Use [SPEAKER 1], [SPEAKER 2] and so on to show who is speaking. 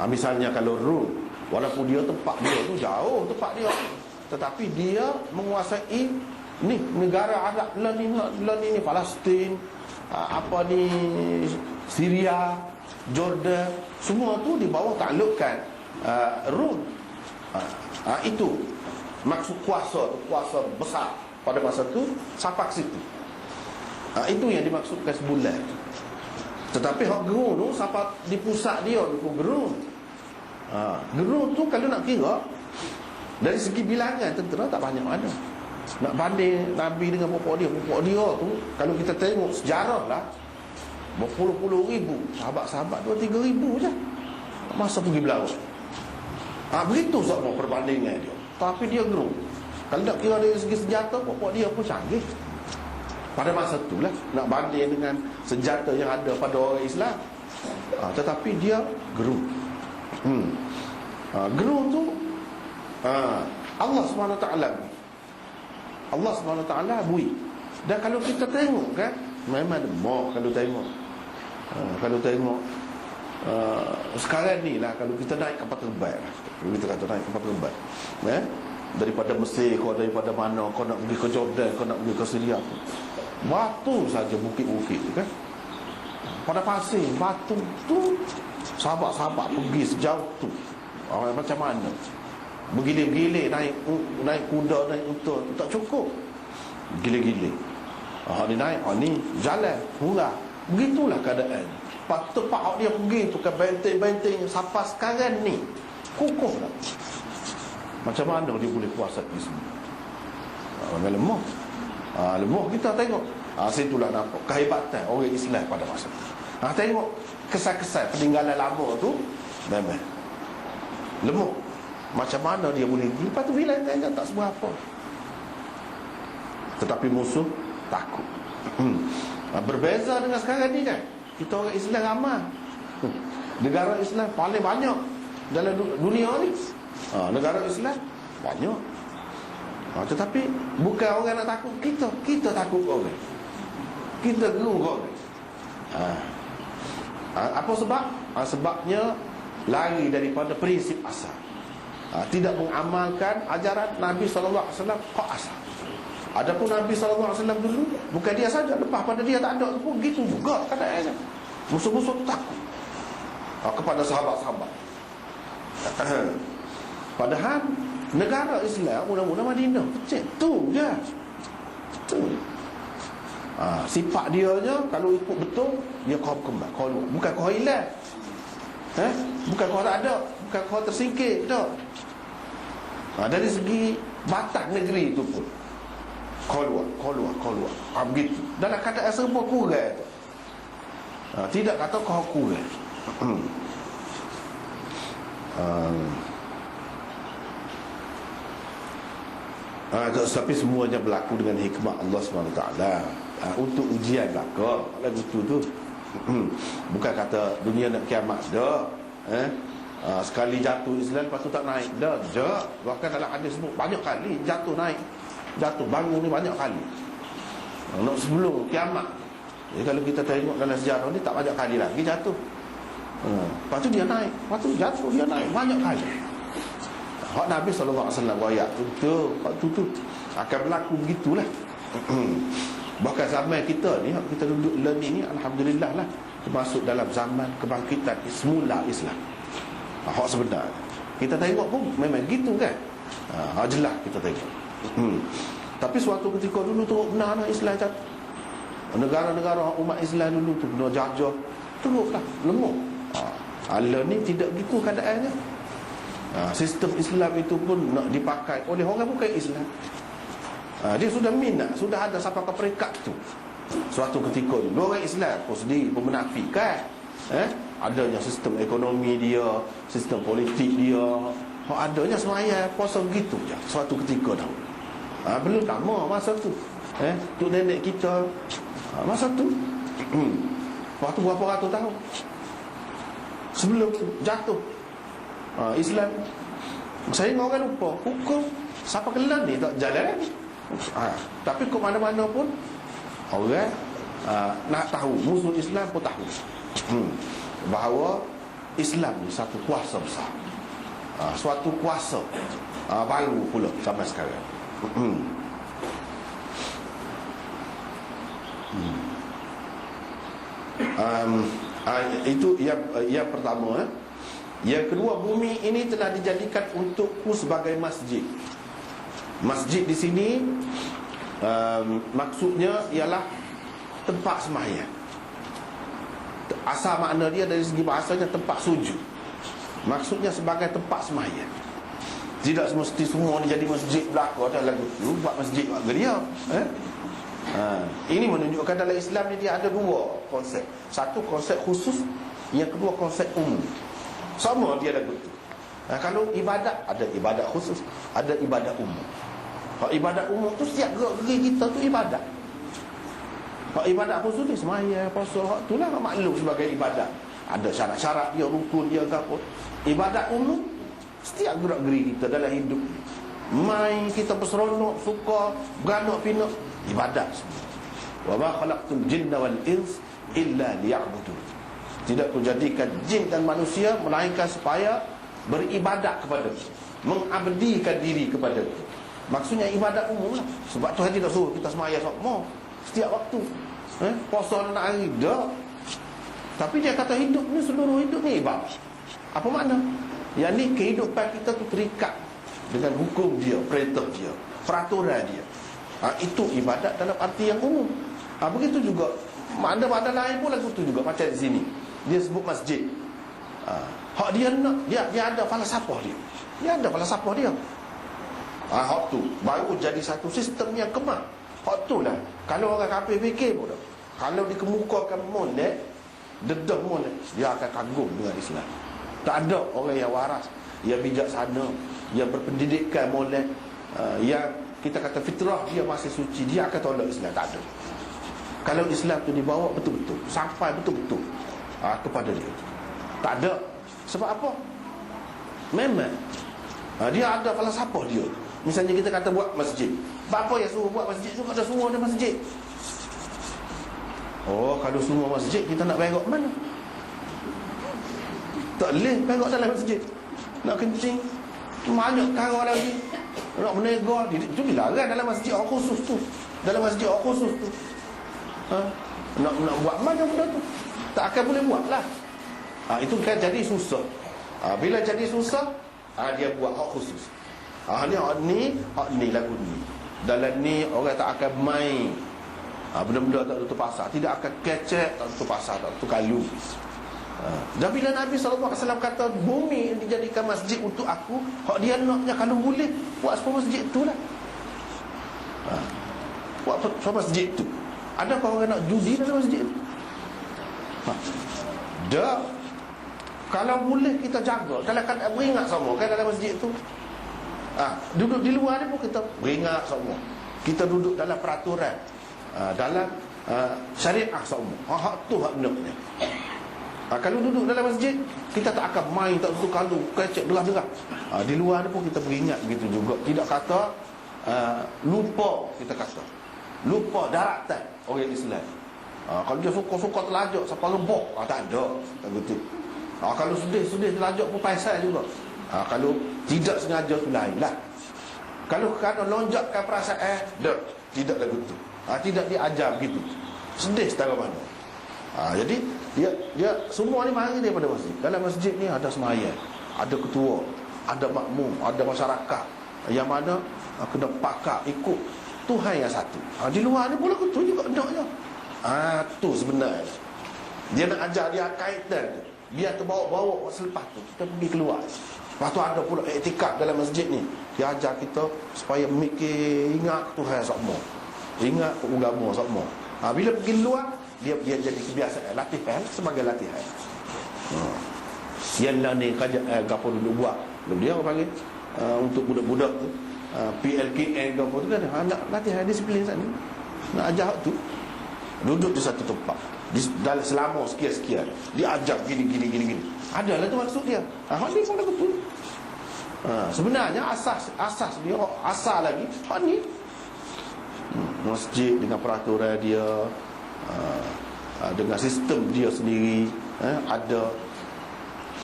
[SPEAKER 1] ha, Misalnya kalau Rum Walaupun dia tempat dia tu jauh tempat dia Tetapi dia menguasai Ni negara Arab Lah ni, lah ni, Palestin ha, Apa ni Syria Jordan Semua tu di bawah taklukkan uh, Rum ha, ha, Itu Maksud kuasa Kuasa besar pada masa tu Sapak situ ha, Itu yang dimaksudkan sebulan. Tetapi hak gerun tu Sapak di pusat dia tu gerun ha, Gerun tu kalau nak kira Dari segi bilangan tentera tak banyak mana. Nak banding Nabi dengan bapak dia. Bapak dia tu Kalau kita tengok sejarah lah Berpuluh-puluh ribu. Sahabat-sahabat dua tiga ribu je. Masa pergi berlawan ha, Begitu semua perbandingan dia. Tapi dia gerun Kalau nak kira dari segi senjata Bapak dia pun canggih. Pada masa tu lah Nak banding dengan senjata yang ada pada orang Islam. Ha, Tetapi dia gerun hmm. ha, Gerun tu ha, Allah SWT Allah SWT bui Dan kalau kita tengok kan Memang mau kalau tengok ha, Kalau tengok uh, Sekarang ni lah Kalau kita naik kapal terbang. Kalau kita kata naik kapal terbang eh? Daripada Mesir Kau daripada mana Kau nak pergi ke Jordan Kau nak pergi ke Syria Batu saja bukit-bukit kan Pada pasir Batu tu Sahabat-sahabat pergi sejauh tu Orang macam mana Bergilir-gilir naik naik kuda naik unta tak cukup. Gilir-gilir. Ah ni naik, ah ni jalan, murah. Begitulah keadaan. Patut pak dia pergi tu ke benteng-benteng sampai sekarang ni. Kukuh lah. Macam mana dia boleh kuasa di sini? Ah, memang lemah. Ah, lemah kita tengok. Ah, situlah nampak kehebatan orang Islam pada masa itu. Ah, tengok kesan-kesan peninggalan lama tu. Memang. Lemah. Macam mana dia boleh Lepas tu bilang tanya tak sebuah apa. Tetapi musuh Takut. Hmm. Berbeza dengan sekarang ni kan? Kita orang Islam ramai. Negara Islam paling banyak Dalam dunia ni. Ha, Negara Islam Banyak. Ha, Tetapi Bukan orang nak takut kita. Kita takut orang. Kita gerung orang. Ha. Ha. Apa sebab? Ha, sebabnya Lari daripada prinsip asal. Ha, tidak mengamalkan ajaran Nabi SAW kok asal. Adapun Nabi SAW dulu bukan dia saja lepas pada dia tak ada pun gitu juga keadaannya musuh-musuh takut. Ha, kepada sahabat-sahabat. Padahal negara Islam mula-mula Madinah kecil. Tu je. Tu ha, sifat dia je kalau ikut betul dia kau kembang kau bukan kau hilang eh? bukan kau tak ada bukan kau tersingkir tak. Ha, Dari segi batang negeri itu pun Keluar, keluar, keluar ha, Begitu. Dalam keadaan serba kurang. Ha, Tidak kata kau kurang. Ha, ha, Tapi semuanya berlaku dengan hikmah Allah SWT ha, Untuk ujian belaka Lagu tu tu. Bukan kata dunia nak kiamat dah eh? Ha, sekali jatuh Islam lepas tu tak naik. Dah je bahkan dalam hadis sebut banyak kali jatuh naik. Jatuh bangun ni banyak kali. Ha, nak sebelum kiamat. Jadi kalau kita tengok dalam sejarah ni tak banyak kali lagi jatuh. Ha, lepas tu dia naik. Lepas tu jatuh dia naik banyak kali. Hak Nabi SAW ayat tu, tu, tu, tu. Akan berlaku begitulah Bahkan zaman kita ni Kita duduk learning ni Alhamdulillah lah. Termasuk dalam zaman kebangkitan Semula Islam. Hak sebenar. Kita tengok pun memang gitu kan? Ha, jelas kita tengok. Hmm. tapi suatu ketika dulu teruk benar lah Islam cat. Negara-negara umat Islam dulu tu benar jajah. Teruklah lemah ha. Allah ni tidak gitu keadaannya. Ha, sistem Islam itu pun nak dipakai oleh orang bukan Islam ha, dia sudah minat sudah ada sampai ke peringkat tu. Suatu ketika dulu orang Islam pun sendiri pun menafikan eh? Adanya sistem ekonomi dia sistem politik dia. Oh, adanya semaya puasa begitu je suatu ketika dah. Ha, belum lama masa tu eh? Tu nenek kita ha, masa tu. Hmm. waktu berapa ratus tahun? Sebelum jatuh ha, Islam. Saya dengan orang lupa hukum siapa kelan ni tak jalan ha, tapi ke mana-mana pun orang ha, nak tahu musuh Islam pun tahu hmm bahawa Islam ni satu kuasa besar ha, Suatu kuasa ha, Baru pula sampai sekarang hmm. Hmm. Um, uh, Itu yang, yang pertama eh. Yang kedua bumi ini telah dijadikan untukku sebagai masjid Masjid di sini um, Maksudnya ialah Tempat sembahyang. Asal makna dia dari segi bahasanya tempat sujud. Maksudnya sebagai tempat sembahyang. Tidak semesti semua ni jadi masjid belakang Ada lagu tu buat masjid buat geria eh? ha. Ini menunjukkan dalam Islam ni dia ada dua konsep. Satu konsep khusus Yang kedua konsep umum. Sama dia lagu tu. Ha, Kalau ibadat ada ibadat khusus Ada ibadat umum Kalau ibadat umum tu setiap gerak-geri kita tu ibadat Hak ibadat khusus ni semaya, puasa, hak tu lah maklum sebagai ibadat. Ada syarat-syarat dia, rukun dia ke apa. Ibadat umum, setiap gerak-geri kita dalam hidup. Main kita berseronok, suka, beranak, pinak. Ibadat semua. Wa ma khalaqtul jinna wal ins illa liya'budun. Tidak kujadikan jin dan manusia melainkan supaya beribadat kepada mengabdikan diri kepada Maksudnya ibadat umum lah. Sebab tu haji tak suruh kita semaya semua. Setiap waktu. Eh? puasa nak hari dah tapi dia kata hidup ni seluruh hidup ni ibadah apa makna? Yang ni kehidupan kita tu terikat dengan hukum dia perintah dia peraturan dia. Ha, itu ibadat dalam arti yang umum. Ha, begitu juga. Makna-makna lain pun lagu tu juga macam di sini. Dia sebut masjid. Ha, hak dia nak dia, dia ada falsafah dia. Dia ada falsafah dia ha, hak tu baru jadi satu sistem yang kemal Hak tu lah. Kalau orang kafir fikir pun dah Kalau dikemukakan molek Dedah molek Dia akan kagum dengan Islam. Tak ada orang yang waras Yang bijaksana Yang berpendidikan molek uh, Yang kita kata fitrah Dia masih suci Dia akan tolak Islam. Tak ada. Kalau Islam tu dibawa betul-betul. Sampai betul-betul. Uh, Kepada dia. Tak ada. Sebab apa? Memang. Uh, Dia ada falsafah dia Misalnya kita kata buat masjid. Bapa yang suruh buat masjid tu Ada semua ada masjid. Oh kalau semua masjid Kita nak berak mana? Tak boleh berak dalam masjid. Nak kencing. Banyak kara lagi Nak menegar Itu dilarang dalam masjid orang khusus tu. Dalam masjid orang khusus tu. Ha? nak, nak buat mana benda tu? Tak akan boleh buat lah. Ha, Itu kan jadi susah. Ha, Bila jadi susah ha, Dia buat hak khusus Ah ni hak ni, hak ni lagu ni. Dalam ni orang tak akan main. Ah benda-benda tak tutup pasar, tidak akan kecek tak tutup pasar, tak tutup kalu. Ah. Dan bila Nabi SAW kata bumi dijadikan masjid untuk aku, hak dia naknya kalau boleh buat sebuah masjid tu lah. Ah. Buat sebuah masjid tu. Adakah orang nak judi dalam masjid tu? Ha. Dah kalau boleh kita jaga Kalau kan beringat semua kan dalam masjid tu ha, Duduk di luar ni pun kita beringat semua Kita duduk dalam peraturan. Ha, Dalam ha, syariah semua ha, Hak tu hak ni ha, Kalau duduk dalam masjid Kita tak akan main tak tentu kalau Kecek derah-derah ha, Di luar ni pun kita beringat begitu juga. Tidak kata uh, Lupa kita kata. Lupa daratan orang Islam. Ha, Kalau dia suka-suka telajak Siapa lembok ha, Tak ada. Tak betul. Ha, Kalau sedih-sedih telajak pun paisal juga ha, Kalau tidak sengaja tu lain lah. Kalau kerana lonjakkan perasaan eh, Dek, tidak lagu tu ha, Tidak diajar begitu. Sedih setara mana. Ha, Jadi dia dia semua ni mari daripada masjid. Dalam masjid ni ada semaya Ada ketua Ada makmum Ada masyarakat. Yang mana ha, Kena pakak ikut Tuhan yang satu. Ha, Di luar ni pula tu juga Naknya ha, Tu sebenarnya. Dia nak ajar dia kaitan Biar terbawa-bawa selepas tu Kita pergi keluar Lepas tu ada pula etikap dalam masjid ni. Dia ajar kita supaya mikir Ingat Tuhan semua Ingat agama semua ha, Bila pergi luar Dia dia jadi kebiasaan Latihan sebagai latihan. Ha. Yang lah ni kajian eh, Gapa duduk buat? Dia orang panggil uh, Untuk budak-budak tu. Uh, PLKN gapa tu kan? Nak latihan disiplin sana Nak ajar tu. Duduk di satu tempat dalam selama sekian-sekian diajak gini gini gini gini. Adalah tu maksud dia. Ha ni pun tu ha, sebenarnya asas asas dia asal lagi ha ni. Hmm, masjid dengan peraturan dia ha, dengan sistem dia sendiri ha, ada